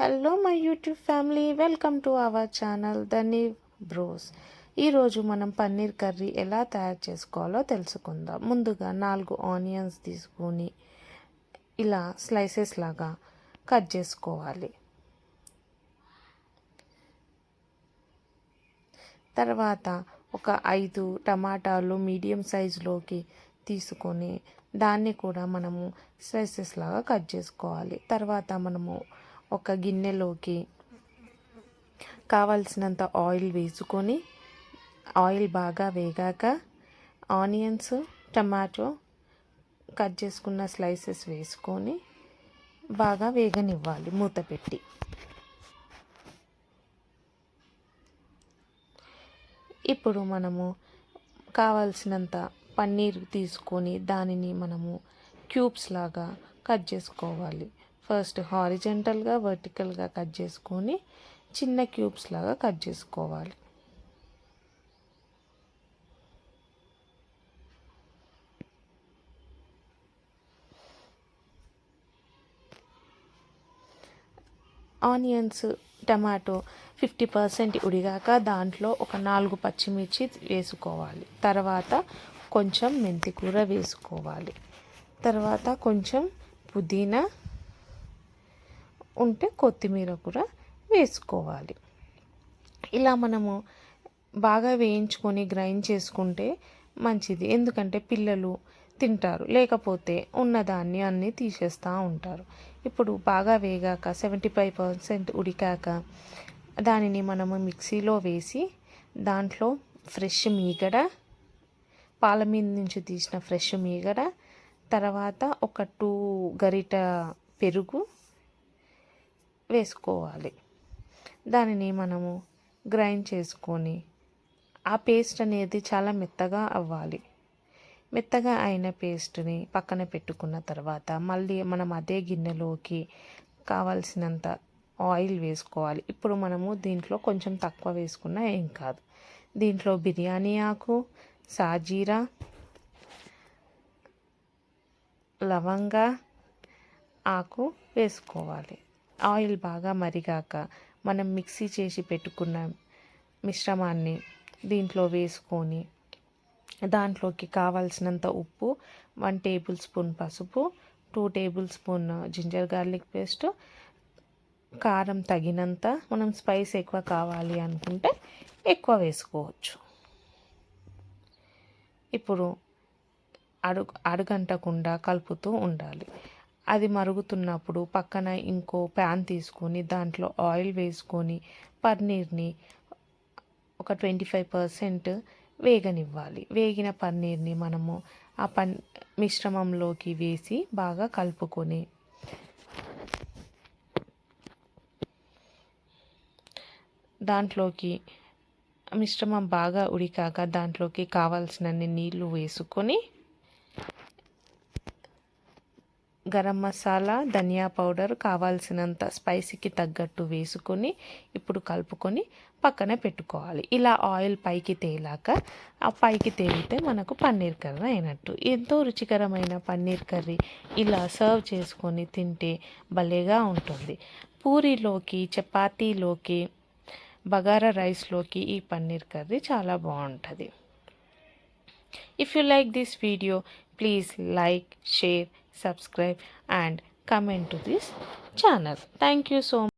Hello my YouTube family welcome to our channel the Neev bros ఈరోజు మనం paneer curry ఎలా తయారు చేసుకోవాలో తెలుసుకుందాం. ముందుగా నాలుగు ఆనియన్స్ తీసుకొని ఇలా స్లైసెస్ లాగా కట్ చేసుకోవాలి. తర్వాత ఒక ఐదు టమాటాలు మీడియం సైజులోకి తీసుకొని దాన్ని కూడా మనము స్లైసెస్ లాగా కట్ చేసుకోవాలి. తర్వాత మనము ఒక గిన్నెలోకి కావలసినంత ఆయిల్ వేసుకొని ఆయిల్ బాగా వేగాక ఆనియన్స్ టమాటో కట్ చేసుకున్న స్లైసెస్ వేసుకొని బాగా వేగనివ్వాలి మూత పెట్టి. ఇప్పుడు మనము కావాల్సినంత పన్నీర్ తీసుకొని దానిని మనము క్యూబ్స్ లాగా కట్ చేసుకోవాలి. ఫస్ట్ హారిజెంటల్గా వర్టికల్గా కట్ చేసుకొని చిన్న క్యూబ్స్ లాగా కట్ చేసుకోవాలి. ఆనియన్స్ టమాటో ఫిఫ్టీ పర్సెంట్ ఉడిగాక దాంట్లో ఒక నాలుగు పచ్చిమిర్చి వేసుకోవాలి. తర్వాత కొంచెం మెంతికూర వేసుకోవాలి. తర్వాత కొంచెం పుదీనా ఉంటే కొత్తిమీర కూడా వేసుకోవాలి. ఇలా మనము బాగా వేయించుకొని గ్రైండ్ చేసుకుంటే మంచిది. ఎందుకంటే పిల్లలు తింటారు. లేకపోతే ఉన్నదాన్ని అన్నీ తీసేస్తూ ఉంటారు. ఇప్పుడు బాగా వేగాక సెవెంటీ ఫైవ్ పర్సెంట్ ఉడికాక దానిని మనము మిక్సీలో వేసి దాంట్లో ఫ్రెష్ మీగడ పాల మీద నుంచి తీసిన ఫ్రెష్ మీగడ తర్వాత ఒక టూ గరిట పెరుగు వేసుకోవాలి. దానిని మనము గ్రైండ్ చేసుకొని ఆ పేస్ట్ అనేది చాలా మెత్తగా అవ్వాలి. మెత్తగా అయిన పేస్ట్ని పక్కన పెట్టుకున్న తర్వాత మళ్ళీ మనం అదే గిన్నెలోకి కావాల్సినంత ఆయిల్ వేసుకోవాలి. ఇప్పుడు మనము దీంట్లో కొంచెం తక్కువ వేసుకున్నా ఏం కాదు. దీంట్లో బిర్యానీ ఆకు సాజీరా లవంగా ఆకు వేసుకోవాలి. ఆయిల్ బాగా మరిగాక మనం మిక్సీ చేసి పెట్టుకున్న మిశ్రమాన్ని దీంట్లో వేసుకొని దాంట్లోకి కావాల్సినంత ఉప్పు వన్ టేబుల్ స్పూన్ పసుపు two table spoon ginger garlic paste కారం తగినంత మనం స్పైస్ ఎక్కువ కావాలి అనుకుంటే ఎక్కువ వేసుకోవచ్చు. ఇప్పుడు అడుగు అడుగంటకుండా కలుపుతూ ఉండాలి. అది మరుగుతున్నప్పుడు పక్కన ఇంకో ప్యాన్ తీసుకొని దాంట్లో ఆయిల్ వేసుకొని పన్నీర్ని ఒక ట్వంటీ ఫైవ్ పర్సెంట్ వేగనివ్వాలి. వేగిన పన్నీర్ని మనము ఆ పన్ మిశ్రమంలోకి వేసి బాగా కలుపుకొని దాంట్లోకి మిశ్రమం బాగా ఉడికాక దాంట్లోకి కావాల్సినన్ని నీళ్ళు వేసుకొని గరం మసాలా ధనియా పౌడర్ కావాల్సినంత స్పైసీకి తగ్గట్టు వేసుకొని ఇప్పుడు కలుపుకొని పక్కన పెట్టుకోవాలి. ఇలా ఆయిల్ పైకి తేలాక ఆ పైకి తేలితే మనకు పన్నీర్ కర్రీ అయినట్టు. ఎంతో రుచికరమైన పన్నీర్ కర్రీ ఇలా సర్వ్ చేసుకొని తింటే భలేగా ఉంటుంది. పూరీలోకి చపాతీలోకి బగారా రైస్లోకి ఈ పన్నీర్ కర్రీ చాలా బాగుంటుంది. If you like this video Please like, share, subscribe and comment to this channel. Thank you so much.